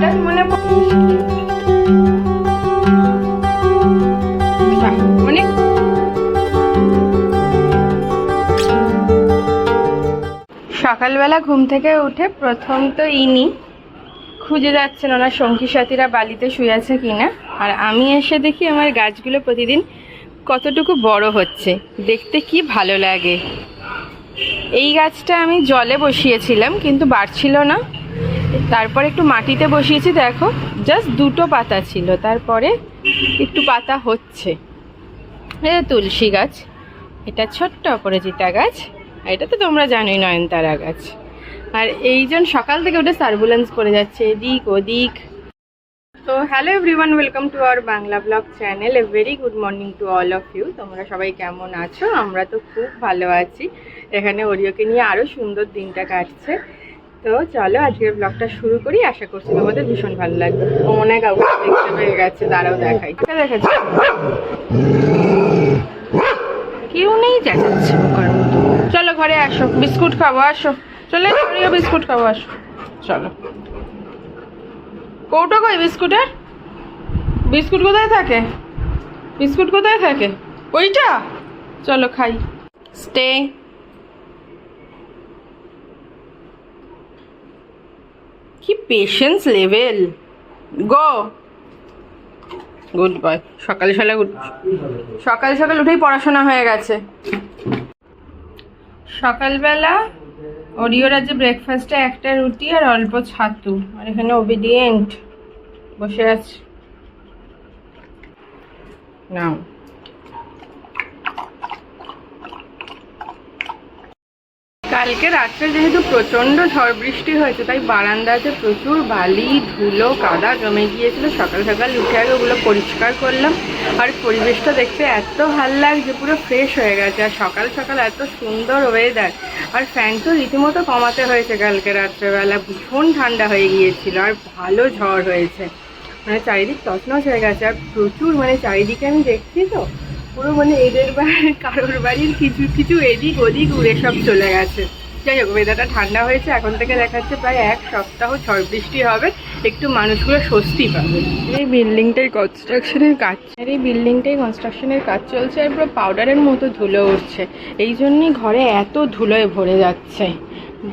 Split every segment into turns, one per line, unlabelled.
হঠাৎ মনে সকালবেলা ঘুম থেকে উঠে প্রথম তো ইনি খুঁজে যাচ্ছেন ওনার সঙ্গী সাথীরা বালিতে শুয়ে আছে কিনা। আর আমি এসে দেখি আমার গাছগুলো প্রতিদিন কতটুকু বড় হচ্ছে। দেখতে কি ভালো লাগে। এই গাছটা আমি জলে বসিয়েছিলাম, কিন্তু বাড়ছিল না। তারপর একটু মাটিতে বসিয়েছি, দেখো। জাস্ট দুটো পাতা ছিল, তারপরে একটু পাতা হচ্ছে। এটা তুলসী গাছ, এটা ছোট্ট অপরাজিতা গাছ, আর এটা তো তোমরা জানোই নয়নতারা গাছ। আর এইজন সকাল থেকে ওটা সার্ভুলেন্স করে যাচ্ছে, এদিক ওদিক। তো hello everyone, welcome to our Bangla blog channel. A very good morning to all of you তোমরা সবাই কেমন আছো? আমরা তো খুব ভালো আছি। এখানে ওরিওকে নিয়ে আরও সুন্দর দিনটা কাটছে। তো চলো, আজকের ব্লগটা শুরু করি। আশা করছি তোমাদের ভীষণ ভালো লাগবে। মনে কাউকে দেখতে গেছে, দাঁড়াও দেখাই। কাকে দেখাচ্ছি কেউ নেই মতো। চলো ঘরে আসো, বিস্কুট খাব, আসো। চলে ওরিও বিস্কুট খাব, আসো। চলো। কৌটো কই বিস্কুটের? বিস্কুট কোথায় থাকে? বিস্কুট কোথায় থাকে? ওইটা? চলো খাই। স্টে। কি patience level go good boy সকালে সকালে সকাল সকাল উঠেই পড়াশোনা হয়ে গেছে। সকালবেলা ওরিওর আজ ব্রেকফাস্টে একটা রুটি আর অল্প ছাতু। আর এখানে ওবিডিয়েন্ট বসে আছে। নাও কালকে রাত্রে যেহেতু প্রচণ্ড ঝড় বৃষ্টি হয়েছে, তাই বারান্দাতে প্রচুর বালি, ধুলো, কাদা জমে গিয়েছিল। সকাল সকাল উঠে আগে ওগুলো পরিষ্কার করলাম। আর পরিবেশটা দেখতে এত ভালো লাগছে, পুরো ফ্রেশ হয়ে গেছে। আর সকাল সকাল এত সুন্দর ওয়েদার আর ফ্যান তো রীতিমতো কমাতে হয়েছে কালকে রাত্রেবেলা। ভীষণ ঠান্ডা হয়ে গিয়েছিল, আর ভালো ঝড় হয়েছে। মানে চারিদিক তছনছ হয়ে গেছে, আর প্রচুর মানে চারিদিকে আমি দেখছি তো, পুরো মানে এদের বাড়ির কারোর বাড়ির কিছু কিছু এদিক ওদিক উড়ে সব চলে গেছে। যাই হোক ওয়েদারটা ঠান্ডা হয়েছে, এখন থেকে দেখাচ্ছে প্রায় এক সপ্তাহ ঝড় বৃষ্টি হবে, একটু মানুষগুলো স্বস্তি পাবে। এই বিল্ডিংটাই কনস্ট্রাকশনের কাজ। আর এই বিল্ডিংটাই কনস্ট্রাকশনের কাজ চলছে আর পুরো পাউডারের মতো ধুলো উঠছে। এই জন্যই ঘরে এত ধুলোয় ভরে যাচ্ছে।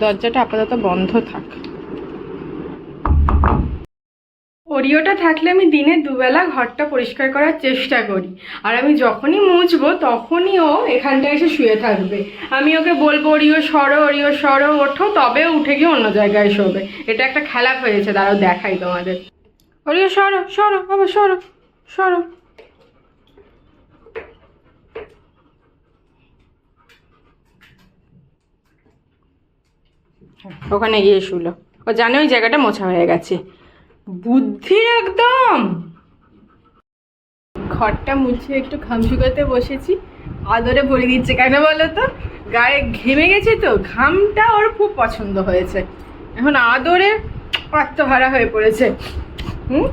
দরজাটা আপাতত বন্ধ থাক। ওরিওটা থাকলে আমি দিনে দুবেলা ঘরটা পরিষ্কার করার চেষ্টা করি। আর আমি যখনই মুছবো তখনই ও এখানটায় এসে শুয়ে থাকবে। আমি ওকে বলব ওরিও সরো ওরিও সরো, ওঠো। তবে উঠে গিয়ে অন্য জায়গায় শোবে। এটা একটা খেলা হয়েছে, দাঁড়াও দেখাই তোমাদের। ওরিও সরো সরো, বাবা, সরো সরো। ওখানে গিয়ে শুলো। ও জানে ওই জায়গাটা মোছা হয়ে গেছে। বুদ্ধির একদম। ঘরটা মুছে একটু ঘাম শুকাতে বসেছি। আদরে ভরে দিচ্ছে কেন বলো তো? গায়ে ঘেমে গেছে তো, ঘামটা ওর খুব পছন্দ হয়েছে। এখন আদরে আত্মহারা হয়ে পড়েছে। হুম?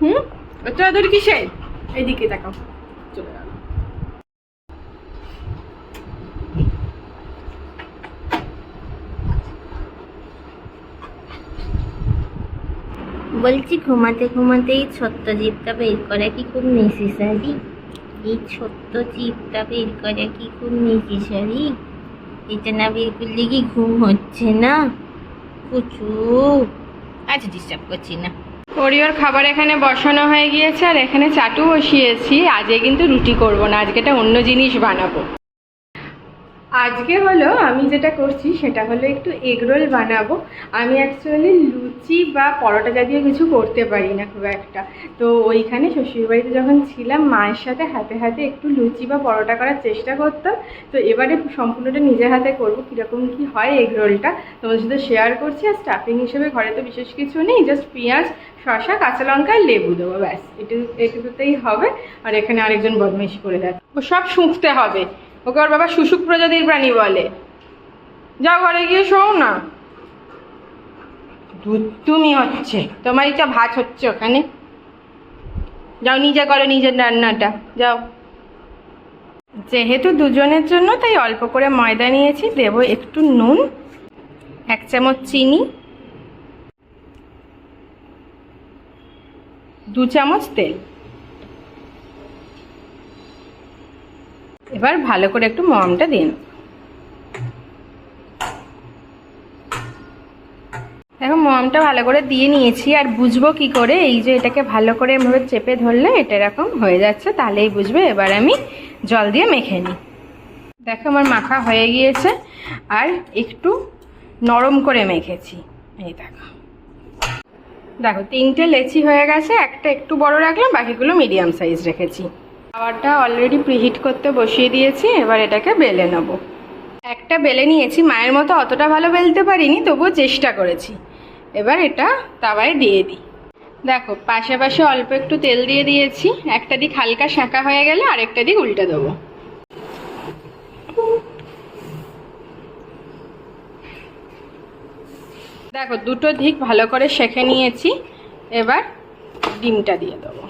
হুম? ওটা আদর কিসে এইদিকে তাকাও চলে গেল
বলছি, ঘুমাতে ঘুমাতে এই ছোট্ট জিপটা বের করা কি খুব নেসেসারি এই ছোট্ট জিপটা বের করা কি খুব নেসেসারি এটা না বের করলে কি ঘুম হচ্ছে না? কুচু। আচ্ছা ডিস্টার্ব করছি না।
ওরিওর খাবার এখানে বসানো হয়ে গিয়েছে, আর এখানে চাটু বসিয়েছি। আজকে কিন্তু রুটি করব না, আজকে একটা অন্য জিনিস বানাবো। আজকে হলো আমি যেটা করছি সেটা হলো একটু এগরোল বানাবো। আমি অ্যাকচুয়ালি লুচি বা পরোটা জাতীয় কিছু করতে পারি না খুব একটা। তো ওইখানে শ্বশুরবাড়িতে যখন ছিলাম, মায়ের সাথে হাতে হাতে একটু লুচি বা পরোটা করার চেষ্টা করতাম। তো এবারে সম্পূর্ণটা নিজের হাতে করব, কীরকম কী হয় এগরোলটা তোমাদের সাথে শেয়ার করছি। আর স্টাফিং হিসেবে ঘরে তো বিশেষ কিছু নেই জাস্ট পেঁয়াজ, শসা, কাঁচা লঙ্কা লেবু দেবো, ব্যাস। এটু এটুকুতেই হবে। আর এখানে আরেকজন বদমাইশি করে দেয় সব শুঁকতে হবে। ওকে ওর বাবা শুশুক প্রজাতির প্রাণী বলে। যাও ঘরে গিয়ে শোও না। তুমি হচ্ছে তোমার ইচ্ছা ভাত হচ্ছে ওখানে। যাও, নিজে করো নিজের রান্নাটা। যাও। যেহেতু দুজনের জন্য, তাই অল্প করে ময়দা নিয়েছি, দেবো একটু নুন, এক চামচ চিনি, দু চামচ তেল। এবার ভালো করে একটু মমটা দিন দেখো মমটা ভালো করে দিয়ে নিয়েছি, আর বুঝব কি করে? এই যে এটাকে ভালো করে এভাবে চেপে ধরলে এটা এরকম হয়ে যাচ্ছে, তাহলেই বুঝবে। এবার আমি জল দিয়ে মেখে নিই। দেখো, আমার মাখা হয়ে গিয়েছে, আর একটু নরম করে মেখেছি। এই দেখো। দেখো, তিনটে লেচি হয়ে গেছে, একটা একটু বড় রাখলাম, বাকিগুলো মিডিয়াম সাইজ রেখেছি। খাবারটা অলরেডি প্রিহিট করতে বসিয়ে দিয়েছি, এবার এটাকে বেলে নেব। একটা বেলে নিয়েছি, মায়ের মতো অতটা ভালো বেলতে পারিনি, তবুও চেষ্টা করেছি। এবার এটা তাওয়ায় দিয়ে দিই। দেখো পাশে পাশে অল্প একটু তেল দিয়ে দিয়েছি, একটা দিক হালকা শাঁকা হয়ে গেলে আরেকটা দিক উল্টে দেবো। দেখো, দুটো দিক ভালো করে সেঁকে নিয়েছি, এবার ডিমটা দিয়ে দেবো।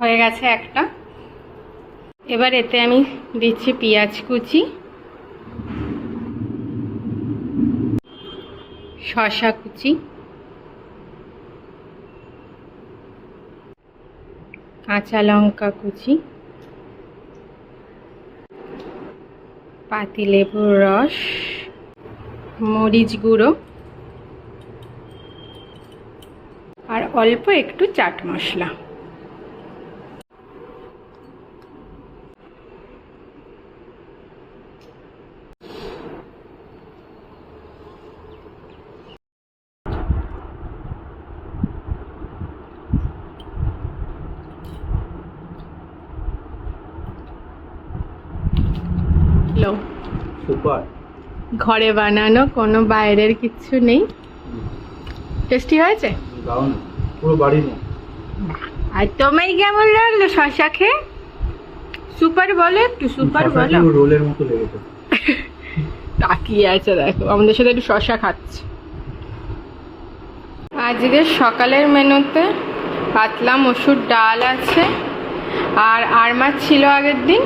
হয়ে গেছে একটা। এবার এতে আমি দিচ্ছি পেঁয়াজ কুচি শশা কুচি। কাঁচা লঙ্কা কুচি পাতিলেবুর রস মরিচ গুঁড়ো আর অল্প একটু চাট মশলা।
সুপার
ঘরে বানানো কোনো বাইরের কিছু নেই। টেস্টি হয়েছে?
দারুণ। পুরো বাড়ির মতো
আর তোমার কেমন লাগল শশা খেয়ে? সুপার বলো একটু সুপার বলো।
রোলের মতো লেগেছে।
তাকিয়ে আছে দেখো। আমাদের সাথে একটু শশা খাচ্ছে। আজকে সকালের মেনুতে পাতলা মসুর ডাল আছে। আর আর মাছ ছিল আগের দিন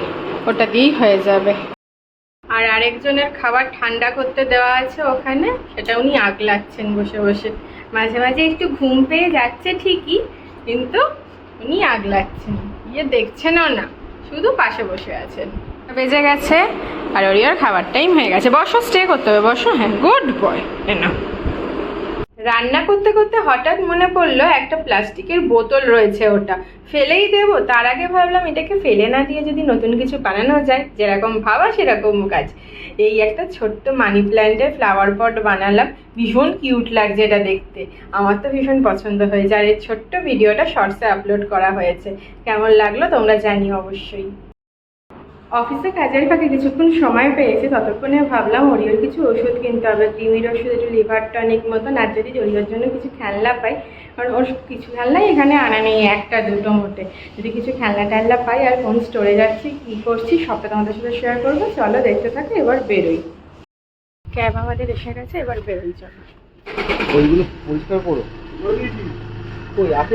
ওটা দিয়েই হয়ে যাবে। আর আরেকজনের খাবার ঠান্ডা করতে দেওয়া আছে ওখানে, সেটা উনি আগলাচ্ছেন বসে বসে। মাঝে মাঝে একটু ঘুম পেয়ে যাচ্ছে ঠিকই, কিন্তু উনি আগলাচ্ছেন। ইয়ে দেখছেনও না, শুধু পাশে বসে আছেন। বেজে গেছে, আর ওরিয়ার খাবার টাইম হয়ে গেছে। বসো স্টে করতে হবে, বসো। হ্যাঁ গুড বয় না রান্না করতে করতে হঠাৎ মনে পড়ল একটা প্লাস্টিকের বোতল রয়েছে ওটা। ফেলেই দেব, তার আগে ভাবলাম এটাকে ফেলে না দিয়ে যদি নতুন কিছু বানানো যায়, যেরকম ভাবা সেরকম কাজ। এই একটা ছোট্ট মানি প্ল্যান্টের ফ্লাওয়ার পট বানালাম, ভীষণ কিউট লাগছে এটা দেখতে। আমার তো ভীষণ পছন্দ হয়েছে, আর এই ছোট্ট ভিডিওটা শর্টসে আপলোড করা হয়েছে। কেমন লাগল তোমরা জানিও অবশ্যই। অফিসে কাজের ফাঁকে কিছুক্ষণ সময় পেয়েছি, ততক্ষণে ভাবলাম ওরিওর কিছু ওষুধ কিনতে হবে। ক্রিমির ওষুধ, একটু লিভার টনিক মতন আর যদি ওরিওর জন্য কিছু খেলনা পাই। কারণ ওর কিছু খেলনাই এখানে আনা নেই, একটা, দুটো মোটে। যদি কিছু খেলনা টেলনা পাই আর কোন স্টোরে যাচ্ছি, কী করছি, সবটা তোমাদের সাথে শেয়ার করব। চলো দেখতে থাকো, এবার বেরোই। ক্যাব আমাদের এসে গেছে, এবার বেরোই, চলো।
ওইগুলো পরিষ্কার করো। ওই আছে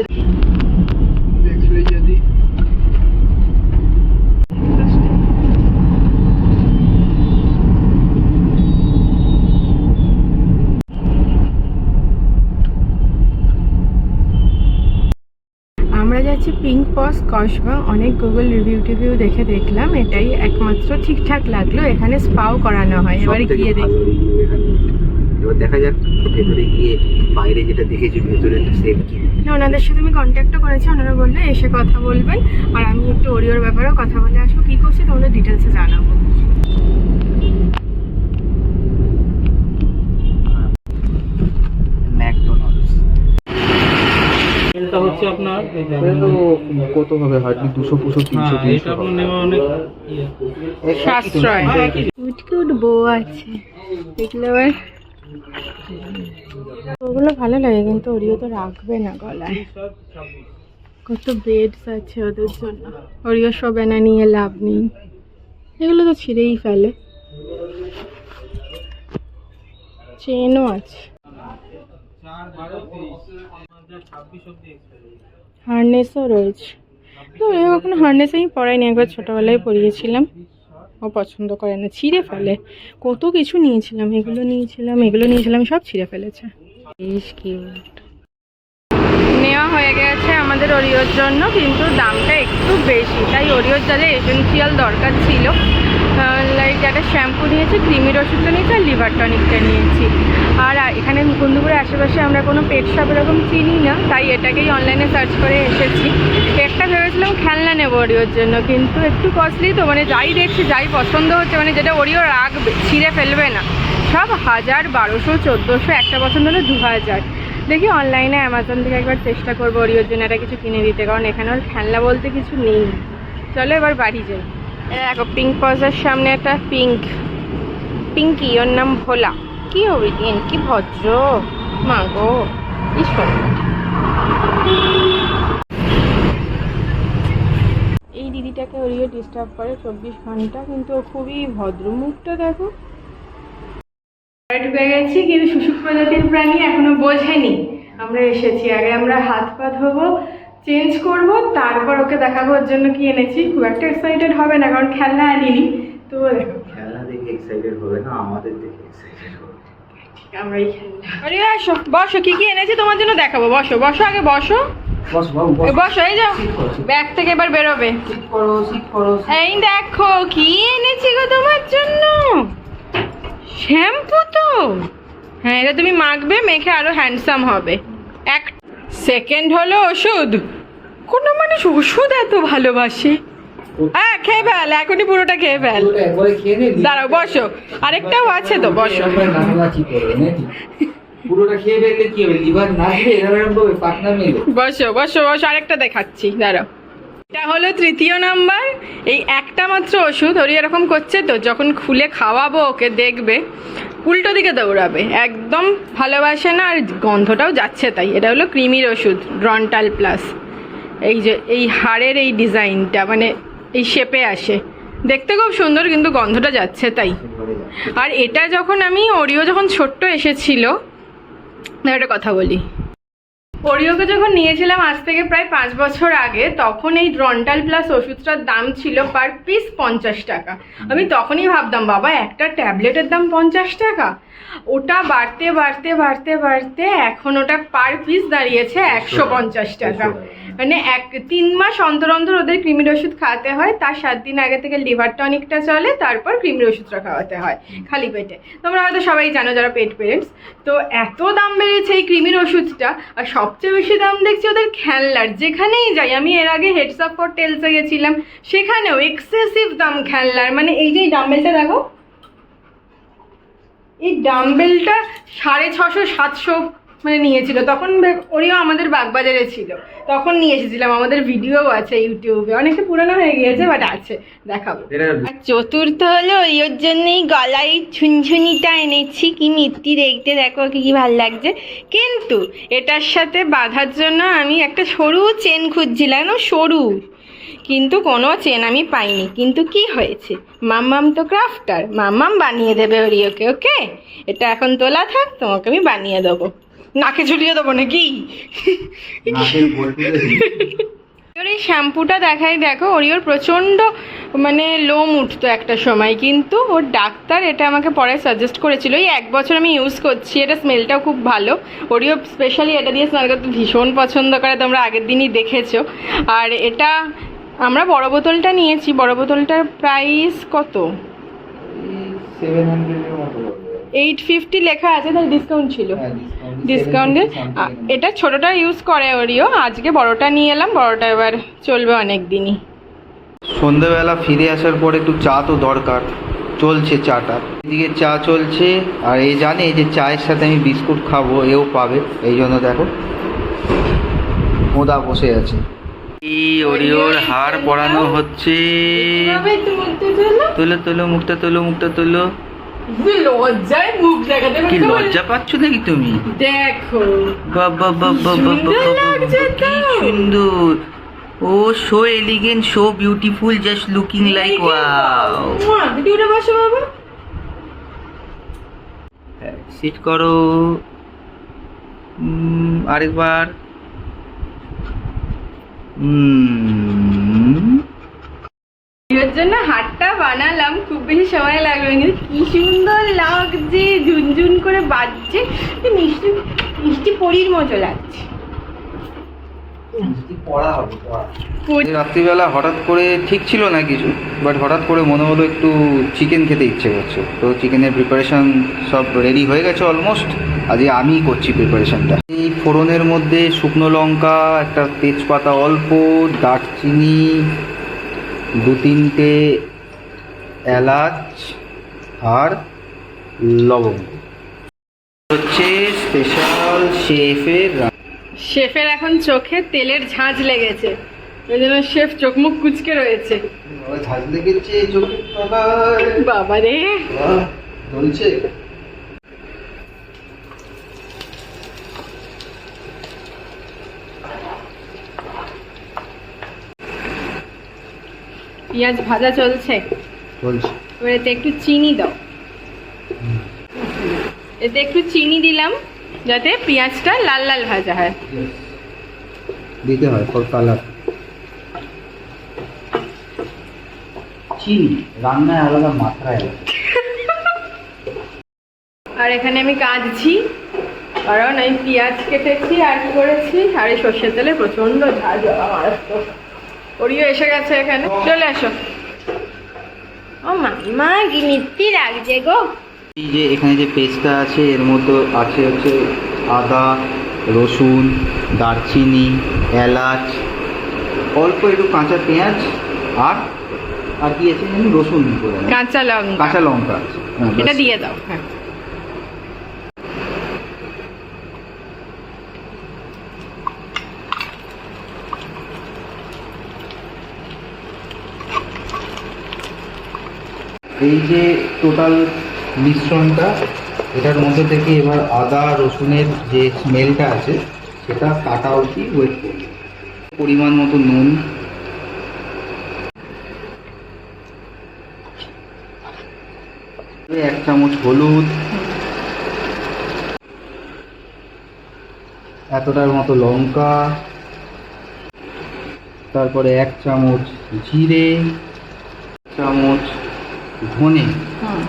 দেখলে যদি
যাচ্ছি পিঙ্ক পস কসবা অনেক গুগল রিভিউ টিভিউ দেখে দেখলাম। এটাই একমাত্র ঠিকঠাক লাগল। এখানে স্পাও করানো হয়। এবারে গিয়ে দেখি।
এবার দেখা যাক ভেতরে গিয়ে বাইরে যেটা দেখেছি ভেতরে সেম কি।
ওনাদের সাথে আমি কন্ট্যাক্টও করেছি। ওনারা বললে এসে কথা বলবেন। আর আমি একটু ওরিওর ব্যাপারেও কথা বলে আসব। কী করছি তোমাদের ডিটেলসে জানাব
ম্যাকডোনাল্ডস
এটা হচ্ছে আপনার?
কত হবে হার্ডলি দুশো পুশো তিনশো
হ্যাঁ, নেওয়া অনেক।
সাশ্রয়। কুট বউ আছে। দেখলে ওগুলো ভালো লাগে কিন্তু ওরিও তো রাখবে না গলায়। কত বেডস আছে ওদের জন্য। ওরিও শোবে না নিয়ে লাভ নেই। এগুলো তো ছিঁড়েই ফেলে। চেনও আছে। হার্নেসও রয়েছে। তো এখন হার্নেস আমি পরাইনি একবার ছোটোবেলায় পরিয়েছিলাম ও পছন্দ করে না, ছিঁড়ে ফেলে। কত কিছু নিয়েছিলাম, এগুলো নিয়েছিলাম এগুলো নিয়েছিলাম, সব ছিঁড়ে ফেলেছে। নেওয়া হয়ে গেছে আমাদের ওরিওর জন্য, কিন্তু দামটা একটু বেশি, তাই ওরিওর যাদের এসেন্সিয়াল দরকার ছিল লাইক একটা শ্যাম্পু নিয়েছি, ক্রিমির ওষুধটা নিয়েছি আর লিভার টনিকটা নিয়েছি। আর এখানে মুকুন্দপুরের আশেপাশে আমরা কোনো পেট শপ এরকম চিনি না, তাই এটাকেই অনলাইনে সার্চ করে এসেছি। একটা ভেবেছিলাম খেলনা নেব ওরিওর জন্য, কিন্তু একটু কস্টলি তো মানে যাই দেখছি, যাই পছন্দ হচ্ছে মানে যেটা ওরিও রাখবে, ছিঁড়ে ফেলবে না। সব হাজার, বারোশো, চোদ্দোশো, একটা পছন্দ হলে দু হাজার। দেখি অনলাইনে অ্যামাজন থেকে একবার চেষ্টা করব ওরিওর জন্য একটা কিছু কিনে দিতে, কারণ এখানে ওর খেলনা বলতে কিছু নেই। চলো এবার বাড়ি যাই। দেখো পিঙ্ক পজার সামনে একটা পিঙ্ক পিঙ্কি ওর নাম ভোলা। কি অভিদিন কি ভদ্র। মা গো কি এই দিদিটাকে ওরিও ডিস্টার্ব করে চব্বিশ ঘণ্টা, কিন্তু খুবই ভদ্র। মুখটা দেখো। ঢুকে গেছি, কিন্তু শুশুক প্রজাতির প্রাণী এখনও বোঝেনি। আমরা এসেছি, আগে আমরা হাত পা ধোবো চেঞ্জ করব তারপর ওকে দেখাবো ওর জন্য কি এনেছি। খুব একটা এক্সাইটেড হবে না কারণ খেলনা আনিনি। তো
খেলনা দেখে এক্সাইটেড হবে না আমাদের দেখে এক্সাইটেড হবে।
আমরাই খেলনা। আরে আসো বসো কি কি এনেছি তোমার জন্য দেখাবো। বসো বসো আগে বসো।
বস
এই যাও। ব্যাগ থেকে এবার বেরোবে। এই দেখো কি এনেছি গো তোমার জন্য? শ্যাম্পু তো। হ্যাঁ এটা তুমি মাখবে মেখে আরও হ্যান্ডসাম হবে। এক সেকেন্ড হলো ওষুধ। কোনো মানুষ ওষুধ এত ভালোবাসে। হ্যাঁ খেয়ে ফেল এখনই পুরোটা খেয়ে ফেল। দাঁড়াও বসো। আরেকটাও আছে তো বসো।
নাচানাচি করবে নাকি? পুরোটা খেয়ে ফেললে কি হবে? লিভার নাচবে এরকম এরকম পাটনা মেলে।
বসো বসো বসো আরেকটা দেখাচ্ছি দাঁড়াও। এটা হলো তৃতীয় নাম্বার। এই একটা মাত্র ওষুধ ওর এরকম করছে তো যখন খুলে খাওয়াবো ওকে দেখবে। উল্টো দিকে দৌড়াবে। একদম ভালোবাসে না, আর গন্ধটাও যাচ্ছে তাই। এটা হলো ক্রিমির ওষুধ ড্রন্টাল প্লাস এই যে, এই হাড়ের এই ডিজাইনটা মানে এই শেপে আসে। দেখতে খুব সুন্দর, কিন্তু গন্ধটা যাচ্ছে তাই। আর এটা যখন আমি ওরিও যখন ছোট্ট এসেছিল একটা কথা বলি। ওরিওকে যখন নিয়েছিলাম আজ থেকে প্রায় পাঁচ বছর আগে তখন এই ড্রন্টাল প্লাস ওষুধটার দাম ছিল পার পিস পঞ্চাশ টাকা। আমি তখনই ভাবতাম বাবা একটা ট্যাবলেটের দাম পঞ্চাশ টাকা? ওটা বাড়তে বাড়তে বাড়তে বাড়তে এখন ওটা পার পিস দাঁড়িয়েছে একশো পঞ্চাশ টাকা। মানে এক তিন মাস অন্তর অন্তর ওদের ক্রিমির ওষুধ খাওয়াতে হয় তার সাত দিন আগে থেকে লিভার টনিকটা চলে তারপর ক্রিমির ওষুধটা খাওয়াতে হয় খালি পেটে। তোমরা হয়তো সবাই জানো যারা পেট পেরেন্টস তো এত দাম বেড়েছে এই ক্রিমির ওষুধটা আর সবচেয়ে বেশি দাম দেখছি ওদের খেলনার, যেখানেই যাই, আমি এর আগে হেডস অফ ফর টেলসে গেছিলাম, সেখানেও এক্সেসিভ দাম খেলনার মানে এই যে ডাম্বেলটা দেখো, এই ডাম্বেলটা সাড়ে ছশো সাতশো মানে নিয়েছিল। তখন ওরিও আমাদের বাগবাজারে ছিল। তখন নিয়ে এসেছিলাম। আমাদের ভিডিও আছে ইউটিউবে। অনেকটা পুরনো হয়ে গিয়েছে বাট আছে। দেখাবো। আর চতুর্থ হলো ওই ওর জন্যই গলায় ঝুনঝুনিটা এনেছি। কি মিত্তি দেখতে দেখো কি কি ভালো লাগছে। কিন্তু এটার সাথে বাঁধার জন্য আমি একটা সরু চেন খুঁজছিলাম। না, সরু। কিন্তু কোনো চেন আমি পাইনি। কিন্তু কি হয়েছে? মাম্মাম তো ক্রাফটার। মাম্মাম বানিয়ে দেবে ওরিওকে ওকে? এটা এখন তোলা থাক তোমাকে আমি বানিয়ে দেবো। নাকে ঝুলিয়ে দেবো নাকি? ওর এই শ্যাম্পুটা দেখাই দেখো ওরিওর প্রচণ্ড মানে লোম উঠতো একটা সময় কিন্তু ওর ডাক্তার এটা আমাকে পরে সাজেস্ট করেছিল। এই এক বছর আমি ইউজ করছি এটা স্মেলটাও খুব ভালো। ওরিও স্পেশালি এটা দিয়ে স্মেল করতে ভীষণ পছন্দ করে তোমরা আগের দিনই দেখেছ। আর এটা আমরা বড় বোতলটা নিয়েছি বড় বোতলটার প্রাইস কত?
সেভেন হবে
এইট ফিফটি লেখা আছে তাহলে ডিসকাউন্ট ছিল
হ্যাঁ ডিসকাউন্ট
ডিসকাউন্টে এটা ছোটটা ইউজ করে ওরিও আজকে বড়টা নিয়ে এলাম বড়টা এবার চলবে অনেক দিনই
সন্ধেবেলা ফিরে আসার পর একটু চা তো দরকার চলছে চাটা এদিকে চা চলছে আর এই জানে এই যে চায়ের সাথে আমি বিস্কুট খাব এও পাবে এই জন্য দেখো মোদা বসে আছে এই ওরিওর হার পরানো হচ্ছে তোলো তোলো মুখটা তোলো মুখটা তোলো
লজ্জায় মুখ দেখাতে
কি লজ্জা পাচ্ছ নাকি তুমি?
দেখো।
বাবা বাবা বাবা কি সুন্দর। ও so elegant so beautiful just looking like wow
মুয়া, বসো বাবা।
সিট করো। আরেকবার।
ভিডিওর জন্য হাটটা বানালাম খুব বেশি সময় লাগল না, কিন্তু কি সুন্দর লাগছে ঝুনঝুন করে বাজছে। মিষ্টি মিষ্টি পরির মতো লাগছে।
রাত্রিবেলা হঠাৎ করে ঠিক ছিল না কিছু বাট হঠাৎ করে মনে হলো একটু চিকেন খেতে ইচ্ছে করছে। তো চিকেনের প্রিপারেশন সব রেডি হয়ে গেছে অলমোস্ট আজকে আমিই করছি প্রিপারেশনটা এই ফোড়নের মধ্যে শুকনো লঙ্কা একটা তেজপাতা অল্প দারচিনি দু তিনটে এলাচ আর লবঙ্গ। হচ্ছে স্পেশাল শেফের
শেফের এখন চোখে তেলের ঝাঁঝ লেগেছে। ওই জন্য শেফ চোখ মুখ কুচকে রয়েছে।
ঝাঁজ লেগেছে তলায়
বাবা রে
বাহ,
পেঁয়াজ ভাজা চলছে। এবার এতে একটু চিনি দাও। এতে একটু চিনি দিলাম যাতে পেঁয়াজটা লাল লাল ভাজা হয়।
দিতে হয় ফর কালার চিনি রান্নায় আলাদা মাত্রায় আলাদা।
আর এখানে আমি কাঁদছি কারণ আমি পেঁয়াজ কেটেছি আর কি করেছি? আর এই সর্ষের তেলে প্রচণ্ড ঝাঁজ বাবা মারাত্মক ওরিও এসে গেছে এখানে। চলে আসো। ও কি মিষ্টি লাগছে গো।
এই যে এখানে যে পেস্টটা আছে এর মধ্যে আছে হচ্ছে আদা রসুন দারচিনি এলাচ অল্প একটু কাঁচা পেঁয়াজ আর আর কি আছে রসুন
কাঁচা লঙ্কা।
কাঁচা লঙ্কা আছে। হ্যাঁ,
এটা দিয়ে দাও হ্যাঁ।
এই যে টোটাল মিশ্রণটা, এটার মধ্যে থেকে এবার আদা, রসুনের যে স্মেলটা আছে, সেটা কাটা অবধি ওয়েট করবে। পরিমাণ মতো নুন। এক চামচ হলুদ। এতটার মতো লঙ্কা। তারপরে এক চামচ জিরে। চামচ ধনে।
হুম।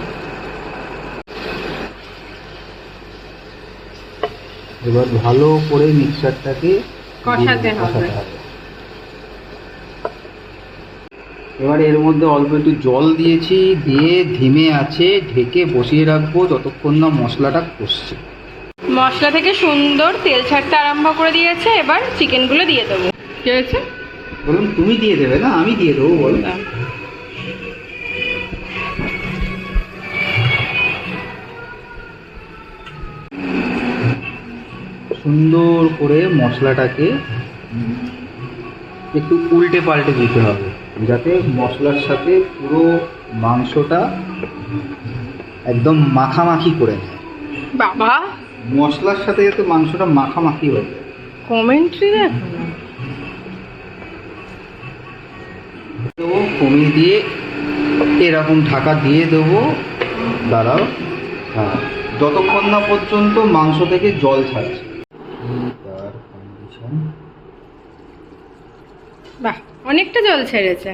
এবার ভালো করে মিক্সারটাকে
কষাতে
দিয়ে-
হবে।
এবার এর মধ্যে অল্প একটু জল দিয়েছি দিয়ে ধিমে আছে ঢেকে বসিয়ে রাখব যতক্ষণ না মশলাটা কষছে।
মশলা থেকে সুন্দর তেল ছাড়তে আরম্ভ করে দিয়েছে এবার চিকেনগুলো দিয়ে দেবো। কি হয়েছে?
বলুন তুমি দিয়ে দেবে না আমি দিয়ে দেবো বল সুন্দর করে মশলাটাকে একটু উল্টে পাল্টে দিতে হবে যাতে মশলার সাথে পুরো মাংসটা একদম মাখামাখি করে নেয়।
বাবা।
মশলার সাথে যাতে মাংসটা মাখামাখি হয়ে যায়।
কমেন্ট্রি।
দেবো কমিয়ে দিয়ে এরকম ঢাকা দিয়ে দেবো। দাঁড়াও। হ্যাঁ যতক্ষণ না পর্যন্ত মাংস থেকে জল ছাড়ছে। তার কন্ডিশন
বাহ অনেকটা জল ছেড়েছে।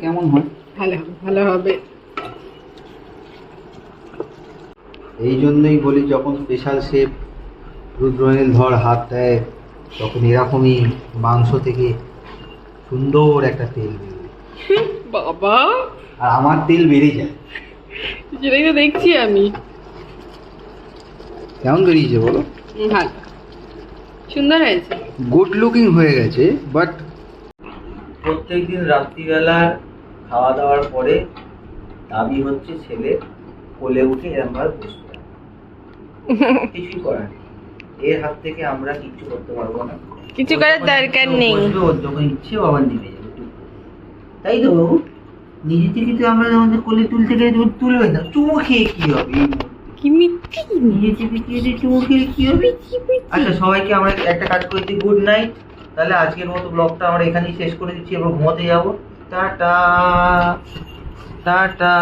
কেমন হয়?
ভালো হবে ভালো হবে।
এই জন্যই বলি যখন স্পেশাল শেফ রুদ্রনীল ধর হাত দেয় তখন এরকমই মাংস থেকে সুন্দর একটা তেল বেরোয়।
বাবা।
আর আমার তেল বেড়ে যায়।
সেটাই তো দেখছি আমি।
কেমন বেরিয়েছে বলো?
ভালো। সুন্দর হয়েছে।
গুড লুকিং হয়ে গেছে বাট
প্রত্যেকদিন রাত্রিবেলা খাওয়া দাওয়ার পরে দাবি হচ্ছে ছেলে কোলে উঠে এরম ভাবে বসতে কিছুই করার নেই। এর হাত থেকে আমরা কিচ্ছু করতে পারব না।
কিছু করার দরকার নেই।
ওর যখন ইচ্ছে আবার নেমে যাবে। তাই তো বাবু? নিজে থেকে তো আমরা আমাদের কোলে তুলতে গেলে তুলবে না। চুমু খেয়ে কি হবে? আচ্ছা সবাইকে আমরা একটা কাজ করে দিই গুড নাইট তাহলে আজকের মতো ব্লগটা আমরা এখানেই শেষ করে দিচ্ছি এবার ঘুমোতে যাব। Tata tata.